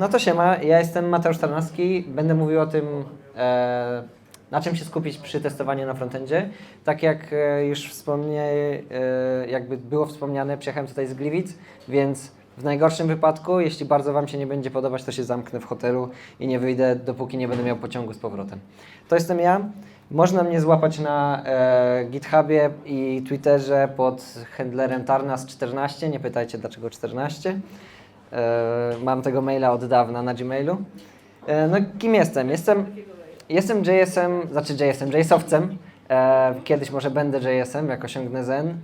No to siema, ja jestem Mateusz Tarnowski. Będę mówił o tym, e, na czym się skupić przy testowaniu na frontendzie. Tak jak e, już wspomnie, e, jakby było wspomniane, przyjechałem tutaj z Gliwic, więc w najgorszym wypadku, jeśli bardzo Wam się nie będzie podobać, to się zamknę w hotelu i nie wyjdę, dopóki nie będę miał pociągu z powrotem. To jestem ja. Można mnie złapać na e, GitHubie i Twitterze pod handlerem Tarnas14. Nie pytajcie dlaczego 14. E, mam tego maila od dawna na Gmailu. E, no kim jestem? Jestem, jestem JS-em, znaczy JS-em, JS-owcem. E, kiedyś może będę JS-em, jak osiągnę Zen.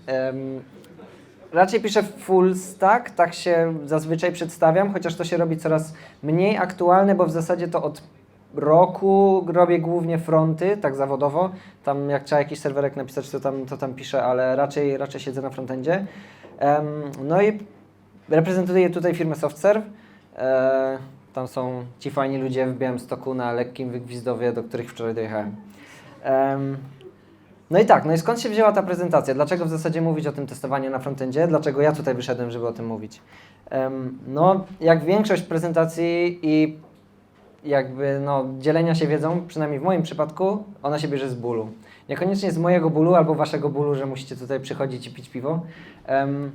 Raczej piszę full stack, tak się zazwyczaj przedstawiam, chociaż to się robi coraz mniej aktualne, bo w zasadzie to od roku robię głównie fronty, tak zawodowo. Tam jak trzeba jakiś serwerek napisać, to tam, to tam piszę, ale raczej, raczej siedzę na frontendzie. No i reprezentuję tutaj firmę SoftServe. E, tam są ci fajni ludzie w Białymstoku na lekkim wygwizdowie, do których wczoraj dojechałem. Em, no i tak, no i skąd się wzięła ta prezentacja? Dlaczego w zasadzie mówić o tym testowaniu na frontendzie? Dlaczego ja tutaj wyszedłem, żeby o tym mówić? Em, no, jak większość prezentacji i jakby no, dzielenia się wiedzą, przynajmniej w moim przypadku, ona się bierze z bólu. Niekoniecznie z mojego bólu albo waszego bólu, że musicie tutaj przychodzić i pić piwo. Em,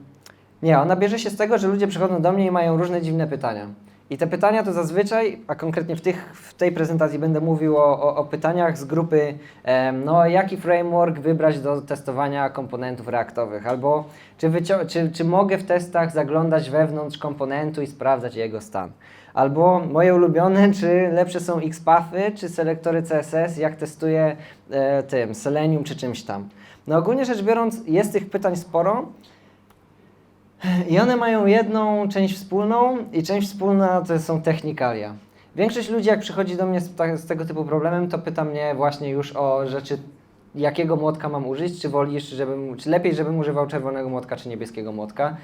nie, ona bierze się z tego, że ludzie przychodzą do mnie i mają różne dziwne pytania. I te pytania to zazwyczaj, a konkretnie w, tych, w tej prezentacji będę mówił o, o, o pytaniach z grupy, em, no jaki framework wybrać do testowania komponentów reaktowych, albo czy, czy, czy mogę w testach zaglądać wewnątrz komponentu i sprawdzać jego stan. Albo moje ulubione, czy lepsze są XPathy, czy selektory CSS, jak testuję e, tym, Selenium czy czymś tam. No ogólnie rzecz biorąc, jest tych pytań sporo, i one mają jedną część wspólną i część wspólna to są technikalia. Większość ludzi, jak przychodzi do mnie z, ta- z tego typu problemem, to pyta mnie właśnie już o rzeczy, jakiego młotka mam użyć, czy wolisz, żebym, czy lepiej, żebym używał czerwonego młotka, czy niebieskiego młotka.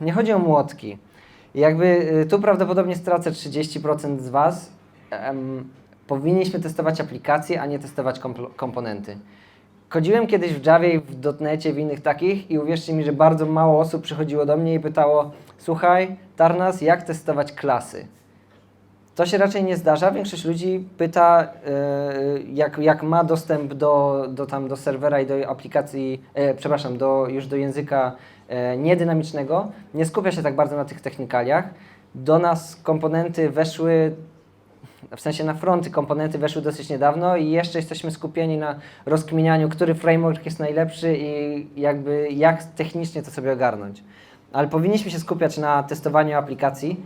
Nie chodzi o młotki. Jakby y, tu prawdopodobnie stracę 30% z Was. Em, powinniśmy testować aplikacje, a nie testować kompl- komponenty. Chodziłem kiedyś w Javie, w dotnecie, w innych takich i uwierzcie mi, że bardzo mało osób przychodziło do mnie i pytało słuchaj, Tarnas, jak testować klasy? To się raczej nie zdarza. Większość ludzi pyta, yy, jak, jak ma dostęp do, do, tam, do serwera i do aplikacji, e, przepraszam, do, już do języka e, niedynamicznego, nie skupia się tak bardzo na tych technikaliach. Do nas komponenty weszły w sensie na fronty komponenty weszły dosyć niedawno i jeszcze jesteśmy skupieni na rozkminianiu, który framework jest najlepszy i jakby jak technicznie to sobie ogarnąć. Ale powinniśmy się skupiać na testowaniu aplikacji,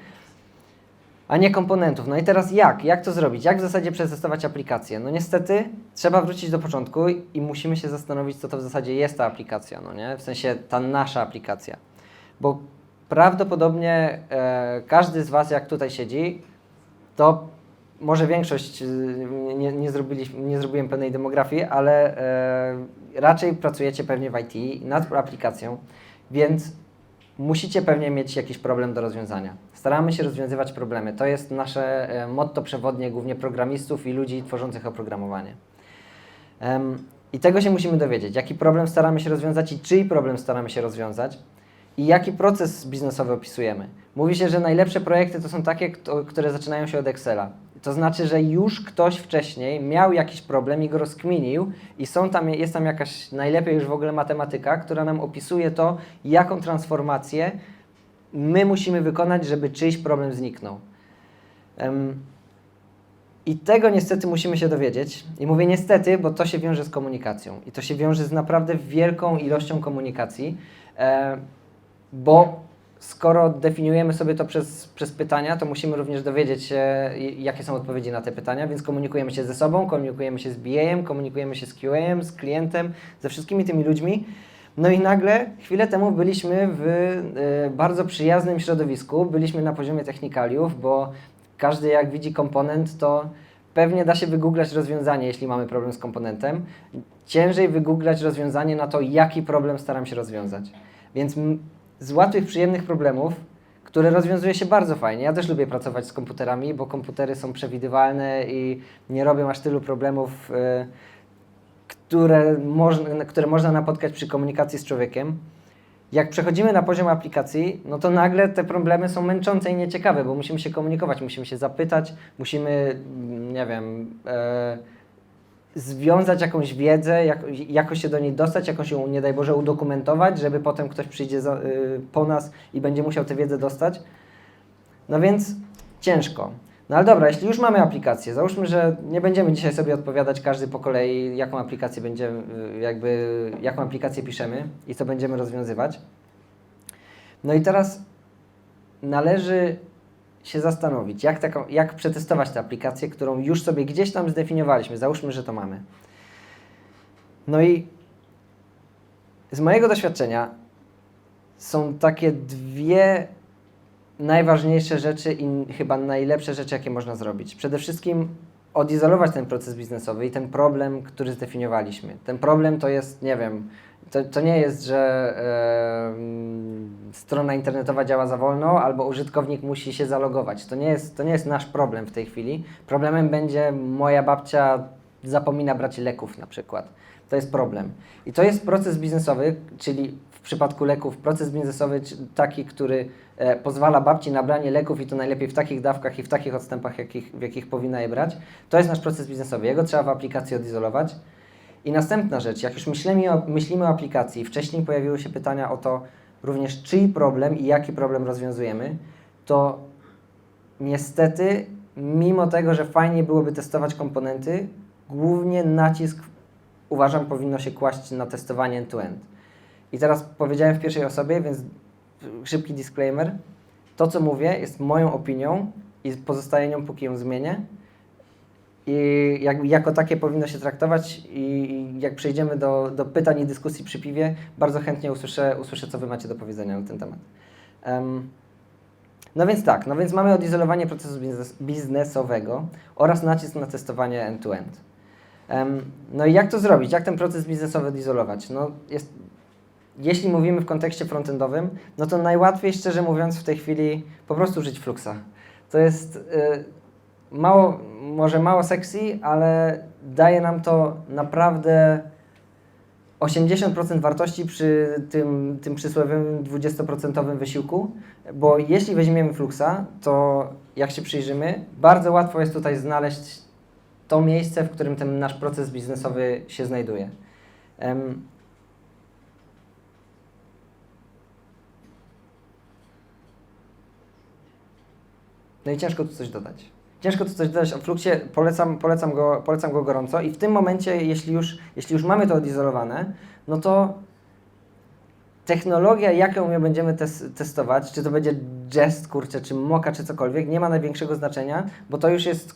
a nie komponentów. No i teraz jak? Jak to zrobić? Jak w zasadzie przetestować aplikację? No niestety trzeba wrócić do początku i musimy się zastanowić, co to w zasadzie jest ta aplikacja, no nie? W sensie ta nasza aplikacja. Bo prawdopodobnie e, każdy z Was, jak tutaj siedzi, to może większość, y, nie, nie, zrobiliśmy, nie zrobiłem pełnej demografii, ale e, raczej pracujecie pewnie w IT nad aplikacją, więc musicie pewnie mieć jakiś problem do rozwiązania. Staramy się rozwiązywać problemy. To jest nasze e, motto przewodnie głównie programistów i ludzi tworzących oprogramowanie. Em, I tego się musimy dowiedzieć. Jaki problem staramy się rozwiązać i czyj problem staramy się rozwiązać i jaki proces biznesowy opisujemy. Mówi się, że najlepsze projekty to są takie, które zaczynają się od Excela. To znaczy, że już ktoś wcześniej miał jakiś problem i go rozkminił i są tam, jest tam jakaś najlepiej już w ogóle matematyka, która nam opisuje to, jaką transformację my musimy wykonać, żeby czyjś problem zniknął. Em, i tego niestety musimy się dowiedzieć. I mówię niestety, bo to się wiąże z komunikacją. I to się wiąże z naprawdę wielką ilością komunikacji, e, bo skoro definiujemy sobie to przez, przez pytania, to musimy również dowiedzieć się, jakie są odpowiedzi na te pytania, więc komunikujemy się ze sobą, komunikujemy się z BA-em, komunikujemy się z QA-em, z klientem, ze wszystkimi tymi ludźmi. No i nagle chwilę temu byliśmy w e, bardzo przyjaznym środowisku, byliśmy na poziomie technikaliów, bo każdy jak widzi komponent, to pewnie da się wygooglać rozwiązanie, jeśli mamy problem z komponentem. Ciężej wygooglać rozwiązanie na to, jaki problem staram się rozwiązać. Więc z łatwych, przyjemnych problemów, które rozwiązuje się bardzo fajnie. Ja też lubię pracować z komputerami, bo komputery są przewidywalne i nie robią aż tylu problemów, e, które, można, które można napotkać przy komunikacji z człowiekiem. Jak przechodzimy na poziom aplikacji, no to nagle te problemy są męczące i nieciekawe, bo musimy się komunikować, musimy się zapytać, musimy, nie wiem, e, związać jakąś wiedzę, jak, jakoś się do niej dostać, jakoś ją, nie daj Boże, udokumentować, żeby potem ktoś przyjdzie za, y, po nas i będzie musiał tę wiedzę dostać. No więc ciężko. No ale dobra, jeśli już mamy aplikację, załóżmy, że nie będziemy dzisiaj sobie odpowiadać każdy po kolei, jaką aplikację będziemy, jakby, jaką aplikację piszemy i co będziemy rozwiązywać. No i teraz należy się zastanowić, jak, taką, jak przetestować tę aplikację, którą już sobie gdzieś tam zdefiniowaliśmy. Załóżmy, że to mamy. No i z mojego doświadczenia są takie dwie najważniejsze rzeczy i chyba najlepsze rzeczy, jakie można zrobić. Przede wszystkim odizolować ten proces biznesowy i ten problem, który zdefiniowaliśmy. Ten problem to jest, nie wiem, to, to nie jest, że strona internetowa działa za wolno albo użytkownik musi się zalogować. To nie, jest, to nie jest nasz problem w tej chwili. Problemem będzie moja babcia zapomina brać leków na przykład. To jest problem. I to jest proces biznesowy, czyli w przypadku leków proces biznesowy taki, który e, pozwala babci na branie leków i to najlepiej w takich dawkach i w takich odstępach, jakich, w jakich powinna je brać. To jest nasz proces biznesowy. Jego trzeba w aplikacji odizolować. I następna rzecz, jak już myślimy o, myślimy o aplikacji, wcześniej pojawiły się pytania o to również czyj problem i jaki problem rozwiązujemy, to niestety, mimo tego, że fajnie byłoby testować komponenty, głównie nacisk uważam powinno się kłaść na testowanie end-to-end. I teraz powiedziałem w pierwszej osobie, więc szybki disclaimer. To, co mówię, jest moją opinią i pozostaje nią, póki ją zmienię. I jak, jako takie powinno się traktować i jak przejdziemy do, do pytań i dyskusji przy piwie, bardzo chętnie usłyszę, usłyszę, co Wy macie do powiedzenia na ten temat. Em, no więc tak, no więc mamy odizolowanie procesu biznes, biznesowego oraz nacisk na testowanie end-to-end. Em, no i jak to zrobić? Jak ten proces biznesowy odizolować? No jest, jeśli mówimy w kontekście frontendowym, no to najłatwiej, szczerze mówiąc, w tej chwili po prostu użyć Fluxa. To jest... y, mało, może mało sexy, ale daje nam to naprawdę 80% wartości przy tym, tym przysłowiowym 20% wysiłku, bo jeśli weźmiemy Fluxa, to jak się przyjrzymy, bardzo łatwo jest tutaj znaleźć to miejsce, w którym ten nasz proces biznesowy się znajduje. Em, No i ciężko tu coś dodać. Ciężko tu coś dodać o Fluxie, polecam, polecam, go, polecam go gorąco. I w tym momencie, jeśli już, jeśli już mamy to odizolowane, no to technologia, jaką my będziemy tes testować, czy to będzie Jest, kurczę, czy Mocha, czy cokolwiek, nie ma największego znaczenia, bo to już jest,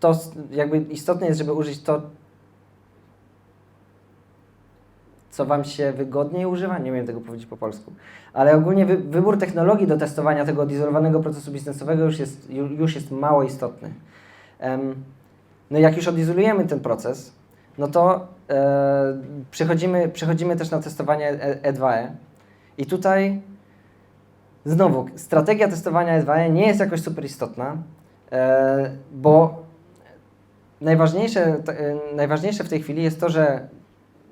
to jakby istotne jest, żeby użyć to, co Wam się wygodniej używa, nie wiem tego powiedzieć po polsku, ale ogólnie wy, wybór technologii do testowania tego odizolowanego procesu biznesowego już jest, ju- już jest mało istotny. Em, no jak już odizolujemy ten proces, no to e, przechodzimy, przechodzimy też na testowanie E- E2E i tutaj znowu strategia testowania E2E nie jest jakoś super istotna, e, bo najważniejsze, t- e, najważniejsze w tej chwili jest to, że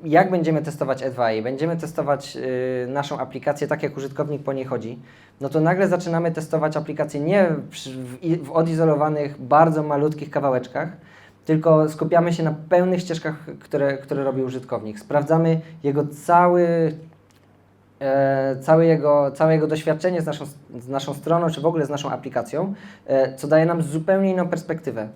jak będziemy testować E2 i będziemy testować y, naszą aplikację tak, jak użytkownik po niej chodzi, no to nagle zaczynamy testować aplikację nie w, i- w odizolowanych, bardzo malutkich kawałeczkach, tylko skupiamy się na pełnych ścieżkach, które, które robi użytkownik. Sprawdzamy jego cały, e, całe, jego, całe jego doświadczenie z naszą, z naszą stroną, czy w ogóle z naszą aplikacją, e, co daje nam zupełnie inną perspektywę.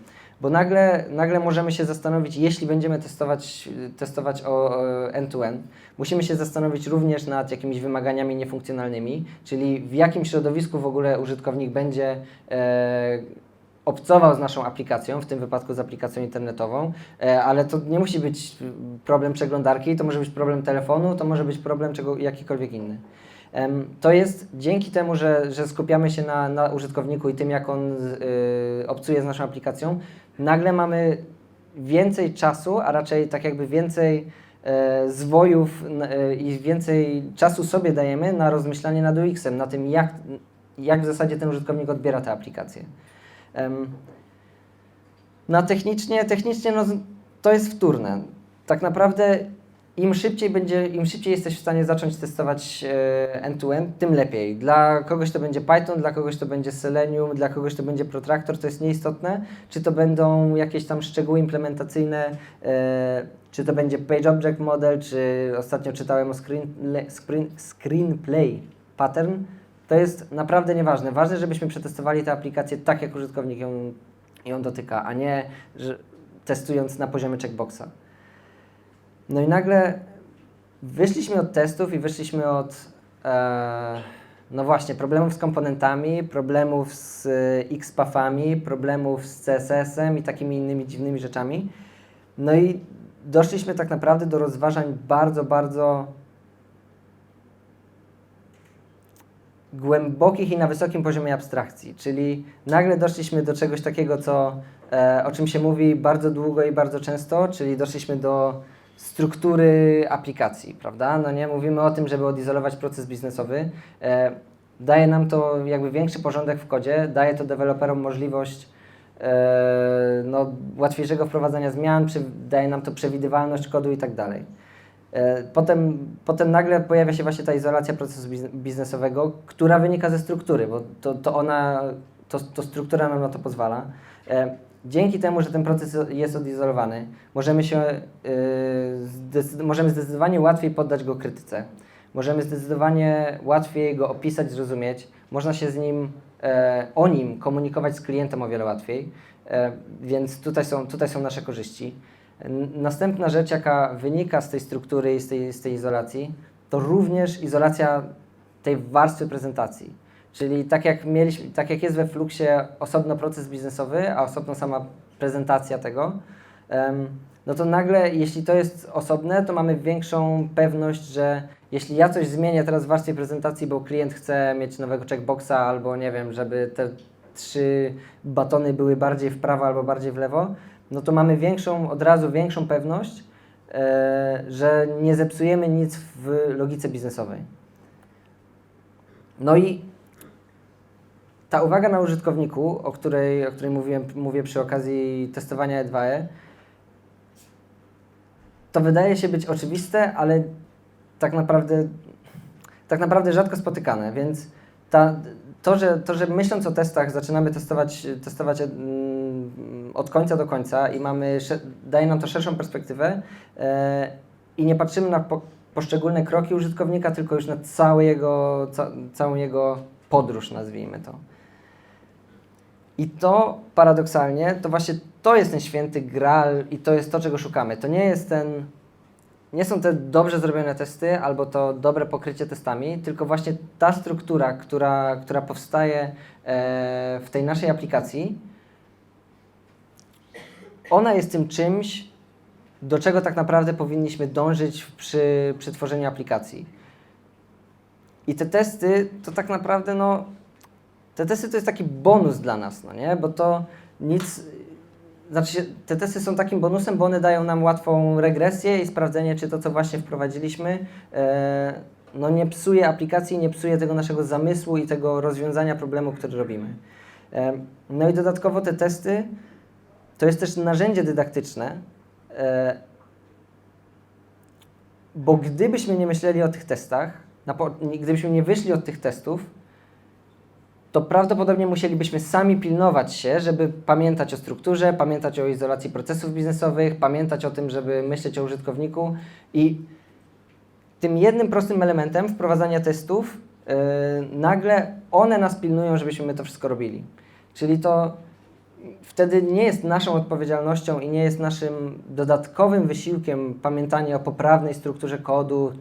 Bo nagle, nagle możemy się zastanowić, jeśli będziemy testować, testować o end-to-end, musimy się zastanowić również nad jakimiś wymaganiami niefunkcjonalnymi, czyli w jakim środowisku w ogóle użytkownik będzie e, obcował z naszą aplikacją, w tym wypadku z aplikacją internetową, e, ale to nie musi być problem przeglądarki, to może być problem telefonu, to może być problem czego, jakikolwiek inny. To jest dzięki temu, że, że skupiamy się na, na użytkowniku i tym, jak on y, obcuje z naszą aplikacją, nagle mamy więcej czasu, a raczej tak jakby więcej e, zwojów e, i więcej czasu sobie dajemy na rozmyślanie nad UX-em, na tym, jak, jak w zasadzie ten użytkownik odbiera tę aplikację. Em, No a technicznie, technicznie no, to jest wtórne. Tak naprawdę im szybciej będzie, im szybciej jesteś w stanie zacząć testować e, end-to-end, tym lepiej. Dla kogoś to będzie Python, dla kogoś to będzie Selenium, dla kogoś to będzie Protractor, to jest nieistotne. Czy to będą jakieś tam szczegóły implementacyjne, e, czy to będzie Page Object Model, czy ostatnio czytałem o screen, screen, screenplay pattern. To jest naprawdę nieważne. Ważne, żebyśmy przetestowali tę aplikację tak, jak użytkownik ją, ją dotyka, a nie testując na poziomie checkboxa. No i nagle wyszliśmy od testów i wyszliśmy od, e, no właśnie, problemów z komponentami, problemów z e, XPathami, problemów z CSS-em i takimi innymi dziwnymi rzeczami. No i doszliśmy tak naprawdę do rozważań bardzo, bardzo głębokich i na wysokim poziomie abstrakcji, czyli nagle doszliśmy do czegoś takiego, co, e, o czym się mówi bardzo długo i bardzo często, czyli doszliśmy do struktury aplikacji, prawda? No nie, mówimy o tym, żeby odizolować proces biznesowy. E, daje nam to jakby większy porządek w kodzie, daje to deweloperom możliwość e, no, łatwiejszego wprowadzania zmian, daje nam to przewidywalność kodu i tak dalej. E, Potem, potem nagle pojawia się właśnie ta izolacja procesu bizn- biznesowego, która wynika ze struktury, bo to, to ona, to, to struktura nam na to pozwala. Dzięki temu, że ten proces jest odizolowany, możemy się, zdecyd- możemy zdecydowanie łatwiej poddać go krytyce. Możemy zdecydowanie łatwiej go opisać, zrozumieć. Można się z nim, e, o nim komunikować z klientem o wiele łatwiej, e, więc tutaj są, tutaj są nasze korzyści. Następna rzecz, jaka wynika z tej struktury i z tej, z tej izolacji, to również izolacja tej warstwy prezentacji. Czyli tak jak, mieliśmy, tak jak jest we Fluxie osobno proces biznesowy, a osobno sama prezentacja tego, no to nagle, jeśli to jest osobne, to mamy większą pewność, że jeśli ja coś zmienię teraz w warstwie prezentacji, bo klient chce mieć nowego checkboxa albo nie wiem, żeby te trzy batony były bardziej w prawo albo bardziej w lewo, no to mamy większą, od razu większą pewność, e, że nie zepsujemy nic w logice biznesowej. No i ta uwaga na użytkowniku, o której, o której mówiłem, mówię przy okazji testowania E2E, to wydaje się być oczywiste, ale tak naprawdę, tak naprawdę rzadko spotykane, więc ta, to, że, to, że myśląc o testach zaczynamy testować, testować mm, od końca do końca i mamy, daje nam to szerszą perspektywę e, i nie patrzymy na po, poszczególne kroki użytkownika, tylko już na cały jego, ca, całą jego podróż, nazwijmy to. I to paradoksalnie, to właśnie to jest ten święty graal i to jest to, czego szukamy. To nie jest ten, nie są te dobrze zrobione testy albo to dobre pokrycie testami, tylko właśnie ta struktura, która, która powstaje e, w tej naszej aplikacji, ona jest tym czymś, do czego tak naprawdę powinniśmy dążyć przy, przy tworzeniu aplikacji. I te testy to tak naprawdę, no, te testy to jest taki bonus dla nas, no nie? Bo to nic. Znaczy, te testy są takim bonusem, bo one dają nam łatwą regresję i sprawdzenie, czy to, co właśnie wprowadziliśmy, e, no nie psuje aplikacji, nie psuje tego naszego zamysłu i tego rozwiązania problemu, który robimy. E, no i dodatkowo te testy to jest też narzędzie dydaktyczne, e, bo gdybyśmy nie myśleli o tych testach, gdybyśmy nie wyszli od tych testów, to prawdopodobnie musielibyśmy sami pilnować się, żeby pamiętać o strukturze, pamiętać o izolacji procesów biznesowych, pamiętać o tym, żeby myśleć o użytkowniku i tym jednym prostym elementem wprowadzania testów yy, nagle one nas pilnują, żebyśmy my to wszystko robili. Czyli to wtedy nie jest naszą odpowiedzialnością i nie jest naszym dodatkowym wysiłkiem pamiętanie o poprawnej strukturze kodu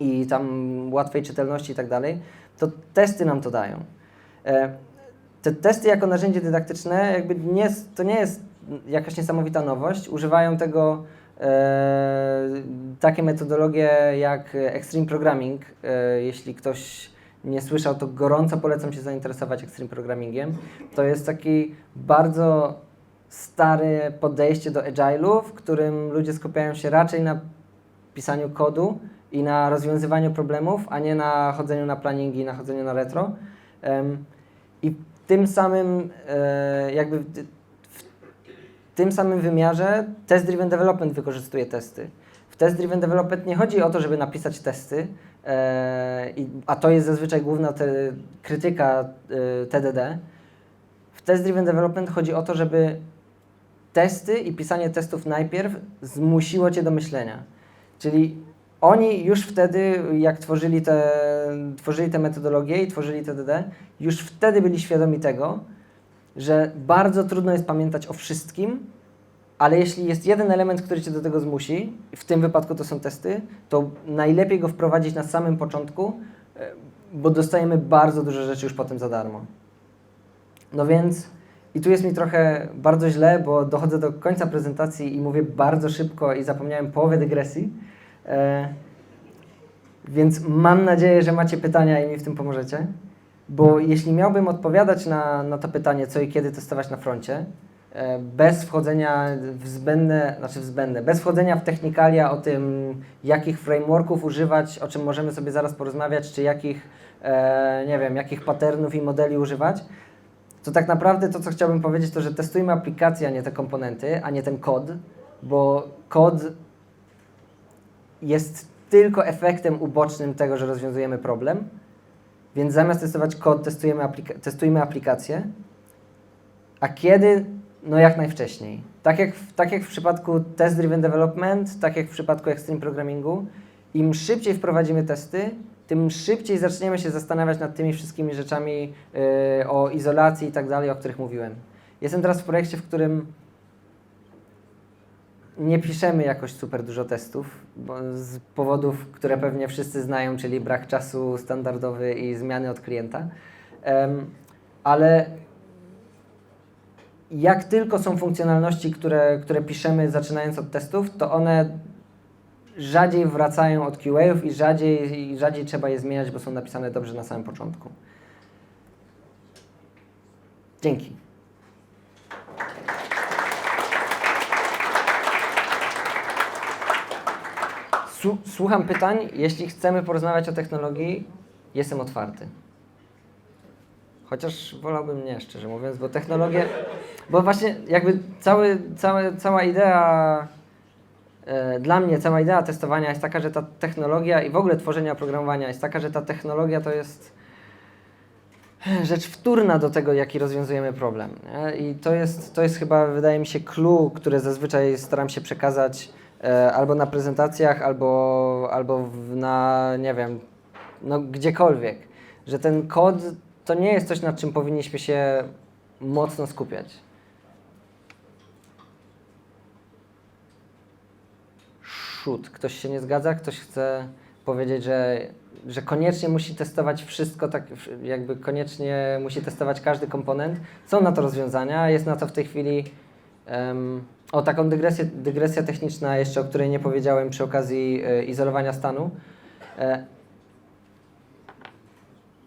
i tam łatwej czytelności i tak dalej, to testy nam to dają. E, Te testy jako narzędzie dydaktyczne, jakby nie, to nie jest jakaś niesamowita nowość. Używają tego e, takie metodologie jak Extreme Programming. E, jeśli ktoś nie słyszał, to gorąco polecam się zainteresować Extreme Programmingiem. To jest taki bardzo stare podejście do agile'u, w którym ludzie skupiają się raczej na pisaniu kodu i na rozwiązywaniu problemów, a nie na chodzeniu na planningi na chodzeniu na retro. Em, I tym samym e, jakby w, w tym samym wymiarze test driven development wykorzystuje testy. W Test Driven Development nie chodzi o to, żeby napisać testy, e, a to jest zazwyczaj główna te, krytyka e, TDD. W Test Driven Development chodzi o to, żeby testy i pisanie testów najpierw zmusiło cię do myślenia. Czyli oni już wtedy, jak tworzyli te, tworzyli te metodologie i tworzyli TDD, już wtedy byli świadomi tego, że bardzo trudno jest pamiętać o wszystkim, ale jeśli jest jeden element, który cię do tego zmusi, w tym wypadku to są testy, to najlepiej go wprowadzić na samym początku, e, bo dostajemy bardzo dużo rzeczy już potem za darmo. No więc i tu jest mi trochę bardzo źle, bo dochodzę do końca prezentacji i mówię bardzo szybko i zapomniałem połowę dygresji. E, więc mam nadzieję, że macie pytania i mi w tym pomożecie. Bo jeśli miałbym odpowiadać na, na to pytanie, co i kiedy testować na froncie, e, bez wchodzenia w zbędne, znaczy w zbędne, bez wchodzenia w technikalia o tym, jakich frameworków używać, o czym możemy sobie zaraz porozmawiać, czy jakich, e, nie wiem, jakich patternów i modeli używać, to tak naprawdę to, co chciałbym powiedzieć, to, że testujmy aplikację, a nie te komponenty, a nie ten kod, bo kod jest tylko efektem ubocznym tego, że rozwiązujemy problem. Więc zamiast testować kod, testujemy aplika- testujmy aplikację. A kiedy? No jak najwcześniej. Tak jak, w, tak jak w przypadku Test Driven Development, tak jak w przypadku Extreme Programmingu, im szybciej wprowadzimy testy, tym szybciej zaczniemy się zastanawiać nad tymi wszystkimi rzeczami yy, o izolacji i tak dalej, o których mówiłem. Jestem teraz w projekcie, w którym nie piszemy jakoś super dużo testów, z powodów, które pewnie wszyscy znają, czyli brak czasu standardowy i zmiany od klienta. Ale jak tylko są funkcjonalności, które, które piszemy zaczynając od testów, to one rzadziej wracają od QA-ów i rzadziej, i rzadziej trzeba je zmieniać, bo są napisane dobrze na samym początku. Dzięki. Słucham pytań. Jeśli chcemy porozmawiać o technologii, jestem otwarty. Chociaż wolałbym nie, szczerze mówiąc, bo technologie. Bo właśnie jakby cały, całe, cała idea. E, dla mnie cała idea testowania jest taka, że ta technologia i w ogóle tworzenia oprogramowania jest taka, że ta technologia to jest rzecz wtórna do tego, jaki rozwiązujemy problem. Nie? I to jest, to jest chyba, wydaje mi się, clue, które zazwyczaj staram się przekazać e, albo na prezentacjach, albo, albo na, nie wiem, no gdziekolwiek. Że ten kod to nie jest coś, nad czym powinniśmy się mocno skupiać. Shoot. Ktoś się nie zgadza? Ktoś chce powiedzieć, że, że koniecznie musi testować wszystko, tak jakby koniecznie musi testować każdy komponent. Są na to rozwiązania, jest na to w tej chwili. em, o, taką dygresję, dygresja techniczna jeszcze, o której nie powiedziałem przy okazji e, izolowania stanu. E,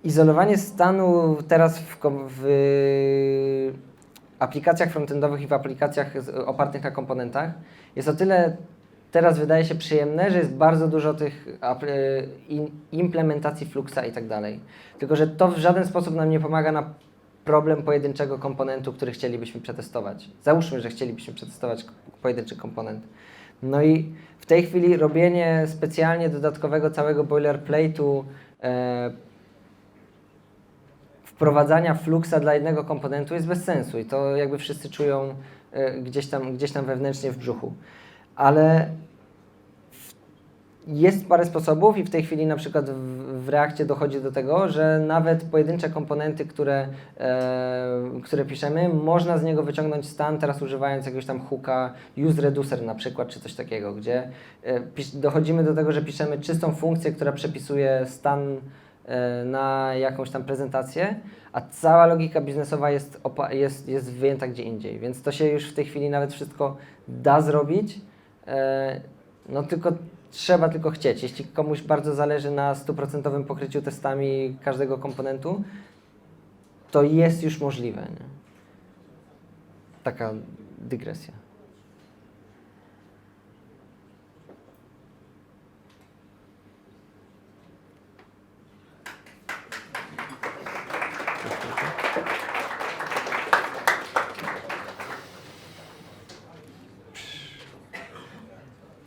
Izolowanie stanu teraz w, w aplikacjach frontendowych i w aplikacjach opartych na komponentach jest o tyle teraz wydaje się przyjemne, że jest bardzo dużo tych e, implementacji Fluxa i tak dalej. Tylko, że to w żaden sposób nam nie pomaga na problem pojedynczego komponentu, który chcielibyśmy przetestować. Załóżmy, że chcielibyśmy przetestować pojedynczy komponent. No i w tej chwili robienie specjalnie dodatkowego całego boilerplate'u e, wprowadzania fluxa dla jednego komponentu jest bez sensu i to jakby wszyscy czują e, gdzieś tam, gdzieś tam wewnętrznie w brzuchu. Ale jest parę sposobów i w tej chwili na przykład w, w Reakcie dochodzi do tego, że nawet pojedyncze komponenty, które, e, które piszemy, można z niego wyciągnąć stan, teraz używając jakiegoś tam hooka use reducer na przykład, czy coś takiego, gdzie e, dochodzimy do tego, że piszemy czystą funkcję, która przepisuje stan e, na jakąś tam prezentację, a cała logika biznesowa jest, jest, jest wyjęta gdzie indziej. Więc to się już w tej chwili nawet wszystko da zrobić. E, No tylko trzeba tylko chcieć. Jeśli komuś bardzo zależy na stuprocentowym pokryciu testami każdego komponentu, to jest już możliwe. Nie? Taka dygresja.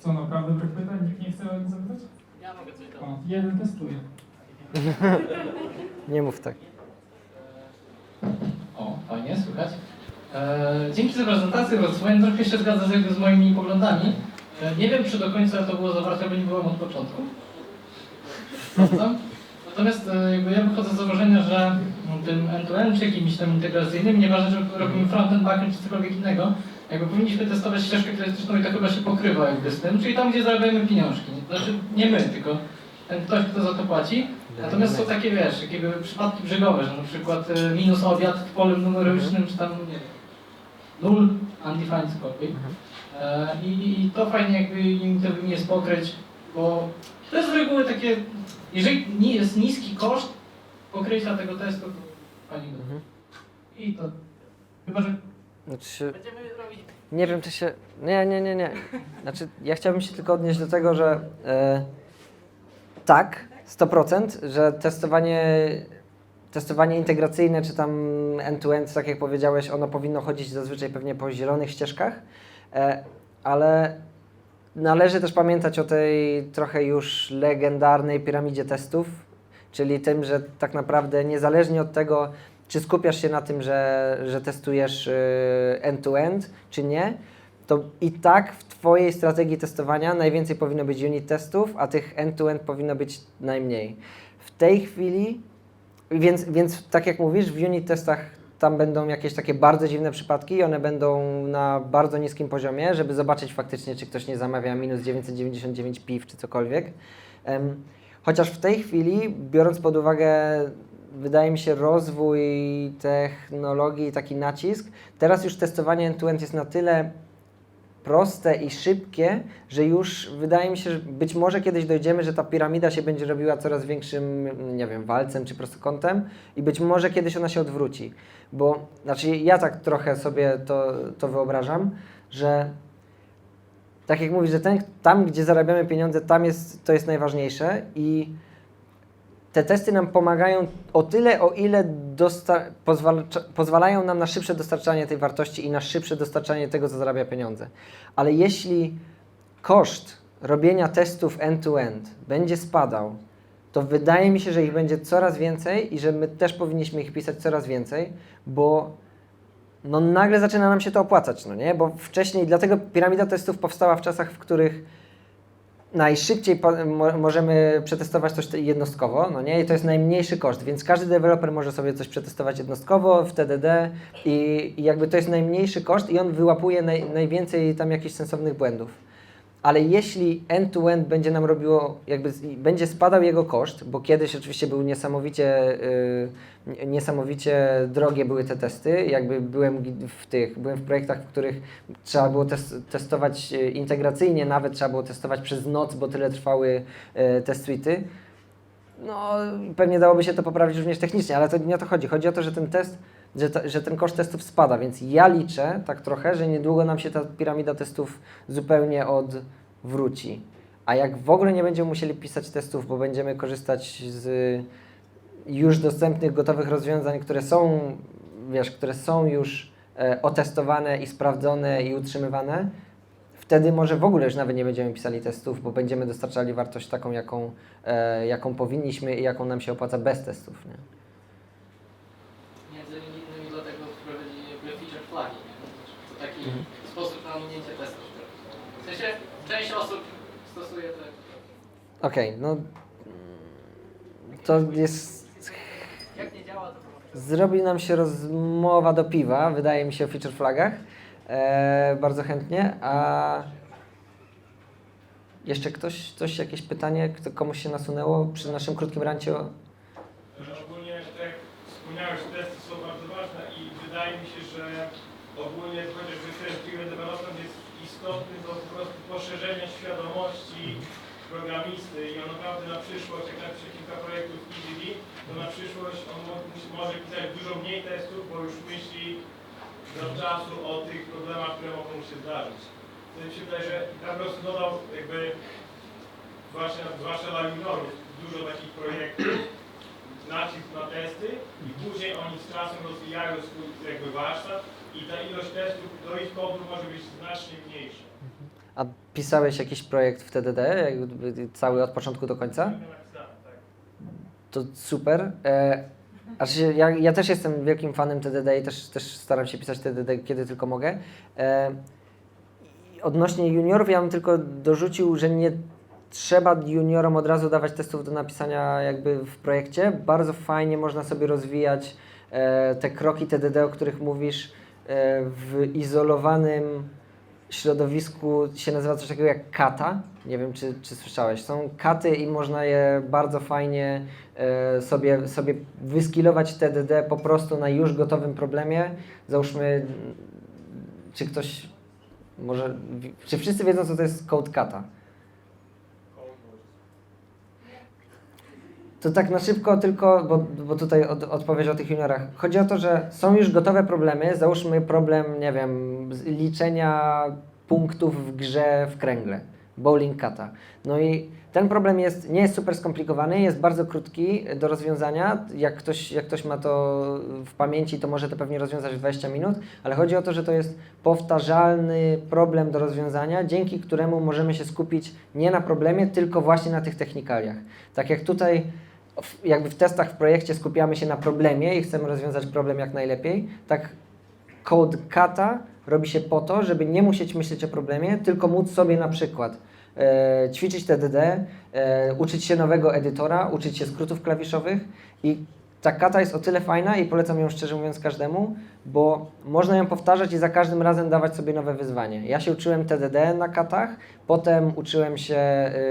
co naprawdę dobrych pytań, nikt nie chce zapytać? Ja mogę coś dodać. O, jeden testuje. Nie mów tak. O, fajnie, słychać. E, dzięki za prezentację, bo swoim trochę się zgadza z, z moimi poglądami. E, nie wiem, czy do końca to było zawarte, bo nie byłem od początku. Natomiast e, jakby ja wychodzę z założenia, że tym end-to-end czy jakimś tam integracyjnym, nieważne czy robimy frontend, backend czy cokolwiek innego, jakby powinniśmy testować ścieżkę krytyczną i to chyba się pokrywa jakby z tym, czyli tam, gdzie zarabiamy pieniążki. Znaczy nie my, tylko ten ktoś, kto za to płaci. Natomiast są takie, wiesz, jakby przypadki brzegowe, że na przykład e, minus obiad w polem numerycznym, czy tam, nie wiem, null, undefined. E, i, I to fajnie jakby im to powinien jest pokryć, bo to jest z reguły takie, jeżeli nie jest niski koszt pokrycia tego testu, to fajnie. Mhm. I to, chyba, że Znaczy będziemy robić nie wiem, czy się. Nie, nie, nie, nie. Znaczy, ja chciałbym się tylko odnieść do tego, że e, tak, 100%, że testowanie, testowanie integracyjne, czy tam end-to-end, tak jak powiedziałeś, ono powinno chodzić zazwyczaj pewnie po zielonych ścieżkach, e, ale należy też pamiętać o tej trochę już legendarnej piramidzie testów, czyli tym, że tak naprawdę niezależnie od tego, czy skupiasz się na tym, że, że testujesz y, end-to-end, czy nie, to i tak w Twojej strategii testowania najwięcej powinno być unit testów, a tych end-to-end powinno być najmniej. W tej chwili, więc, więc tak jak mówisz, w unit testach tam będą jakieś takie bardzo dziwne przypadki i one będą na bardzo niskim poziomie, żeby zobaczyć faktycznie, czy ktoś nie zamawia minus 999 piw czy cokolwiek. Em, Chociaż w tej chwili, biorąc pod uwagę, wydaje mi się, rozwój technologii, taki nacisk, teraz już testowanie end-to-end jest na tyle proste i szybkie, że już wydaje mi się, że być może kiedyś dojdziemy, że ta piramida się będzie robiła coraz większym, nie wiem, walcem czy prostokątem i być może kiedyś ona się odwróci. Bo, znaczy ja tak trochę sobie to, to wyobrażam, że tak jak mówisz, że ten, tam, gdzie zarabiamy pieniądze, tam jest, to jest najważniejsze i te testy nam pomagają o tyle, o ile pozwalcza- pozwalają nam na szybsze dostarczanie tej wartości i na szybsze dostarczanie tego, co zarabia pieniądze. Ale jeśli koszt robienia testów end-to-end będzie spadał, to wydaje mi się, że ich będzie coraz więcej i że my też powinniśmy ich pisać coraz więcej, bo no nagle zaczyna nam się to opłacać, no nie? Bo wcześniej, dlatego piramida testów powstała w czasach, w których najszybciej po, mo, możemy przetestować coś jednostkowo, no nie? I to jest najmniejszy koszt, więc każdy deweloper może sobie coś przetestować jednostkowo w TDD i, i jakby to jest najmniejszy koszt i on wyłapuje naj, najwięcej tam jakichś sensownych błędów. Ale jeśli end-to-end będzie nam robiło, jakby będzie spadał jego koszt, bo kiedyś oczywiście był niesamowicie, y, niesamowicie drogie były te testy, jakby byłem w tych, byłem w projektach, w których trzeba było tes, testować y, integracyjnie, nawet trzeba było testować przez noc, bo tyle trwały y, te suity. No, pewnie dałoby się to poprawić również technicznie, ale to nie o to chodzi. Chodzi o to, że ten test, że, ta, że ten koszt testów spada, więc ja liczę tak trochę, że niedługo nam się ta piramida testów zupełnie odwróci. A jak w ogóle nie będziemy musieli pisać testów, bo będziemy korzystać z już dostępnych, gotowych rozwiązań, które są, wiesz, które są już e, otestowane i sprawdzone i utrzymywane, wtedy może w ogóle już nawet nie będziemy pisali testów, bo będziemy dostarczali wartość taką, jaką, e, jaką powinniśmy i jaką nam się opłaca bez testów. Nie? między innymi dlatego wprowadzili jakby feature flagi, nie? To taki Mhm. Sposób na ominięcie testów. W sensie część osób stosuje to Okej, no to jest Jak nie działa, to po prostu. Zrobi nam się rozmowa do piwa, wydaje mi się, o feature flagach. E, bardzo chętnie. A jeszcze ktoś, coś, jakieś pytanie, kto, komuś się nasunęło przy naszym krótkim rancie? o- Że Ogólnie, tak jak wspomniałeś, testy są bardzo ważne i wydaje mi się, że ogólnie chociażby driven development jest istotny do po prostu poszerzenia świadomości programisty i on naprawdę na przyszłość, jak napisze kilka projektów EDV, to na przyszłość on może pisać dużo mniej testów, bo już myśli do czasu o tych problemach, które mogą się zdarzyć. To mi się wydaje, że ja po prostu dodał jakby zwłaszcza, zwłaszcza dla juniorów dużo takich projektów, nacisk na testy i później oni z czasem rozwijają swój jakby warsztat i ta ilość testów do ich kodu może być znacznie mniejsza. A pisałeś jakiś projekt w TDD, jakby cały od początku do końca? Tak. To super. E, aż ja, ja też jestem wielkim fanem TDD i też, też staram się pisać TDD, kiedy tylko mogę. E, odnośnie juniorów, ja bym tylko dorzucił, że nie trzeba juniorom od razu dawać testów do napisania jakby w projekcie. Bardzo fajnie można sobie rozwijać e, te kroki TDD, o których mówisz, e, w izolowanym środowisku się nazywa coś takiego jak kata. Nie wiem, czy, czy słyszałeś. Są katy i można je bardzo fajnie e, sobie, sobie wyskilować TDD po prostu na już gotowym problemie. Załóżmy, czy ktoś może, czy wszyscy wiedzą, co to jest code kata? To tak na szybko tylko, bo, bo tutaj od, odpowiedź o tych juniorach. Chodzi o to, że są już gotowe problemy. Załóżmy problem, nie wiem, liczenia punktów w grze w kręgle. Bowling kata. No i ten problem jest, nie jest super skomplikowany, jest bardzo krótki do rozwiązania. Jak ktoś, jak ktoś ma to w pamięci, to może to pewnie rozwiązać w 20 minut, ale chodzi o to, że to jest powtarzalny problem do rozwiązania, dzięki któremu możemy się skupić nie na problemie, tylko właśnie na tych technikaliach. Tak jak tutaj jakby w testach w projekcie skupiamy się na problemie i chcemy rozwiązać problem jak najlepiej, tak code kata robi się po to, żeby nie musieć myśleć o problemie, tylko móc sobie na przykład e, ćwiczyć TDD, e, uczyć się nowego edytora, uczyć się skrótów klawiszowych i ta kata jest o tyle fajna i polecam ją szczerze mówiąc każdemu, bo można ją powtarzać i za każdym razem dawać sobie nowe wyzwanie. Ja się uczyłem TDD na katach, potem uczyłem się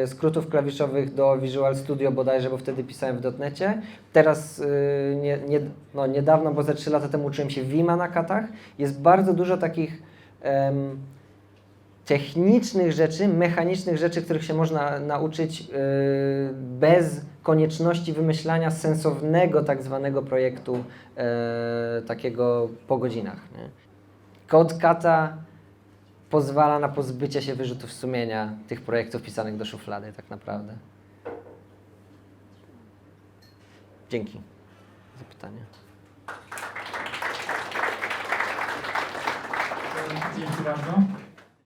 y, skrótów klawiszowych do Visual Studio bodajże, bo wtedy pisałem w dotnecie. Teraz y, nie, nie, no niedawno, bo ze 3 lata temu uczyłem się Vima na katach. Jest bardzo dużo takich em, technicznych rzeczy, mechanicznych rzeczy, których się można nauczyć yy, bez konieczności wymyślania sensownego tak zwanego projektu yy, takiego po godzinach. Nie? Code Kata pozwala na pozbycie się wyrzutów sumienia tych projektów pisanych do szuflady tak naprawdę. Dzięki za pytanie. Dzięki bardzo.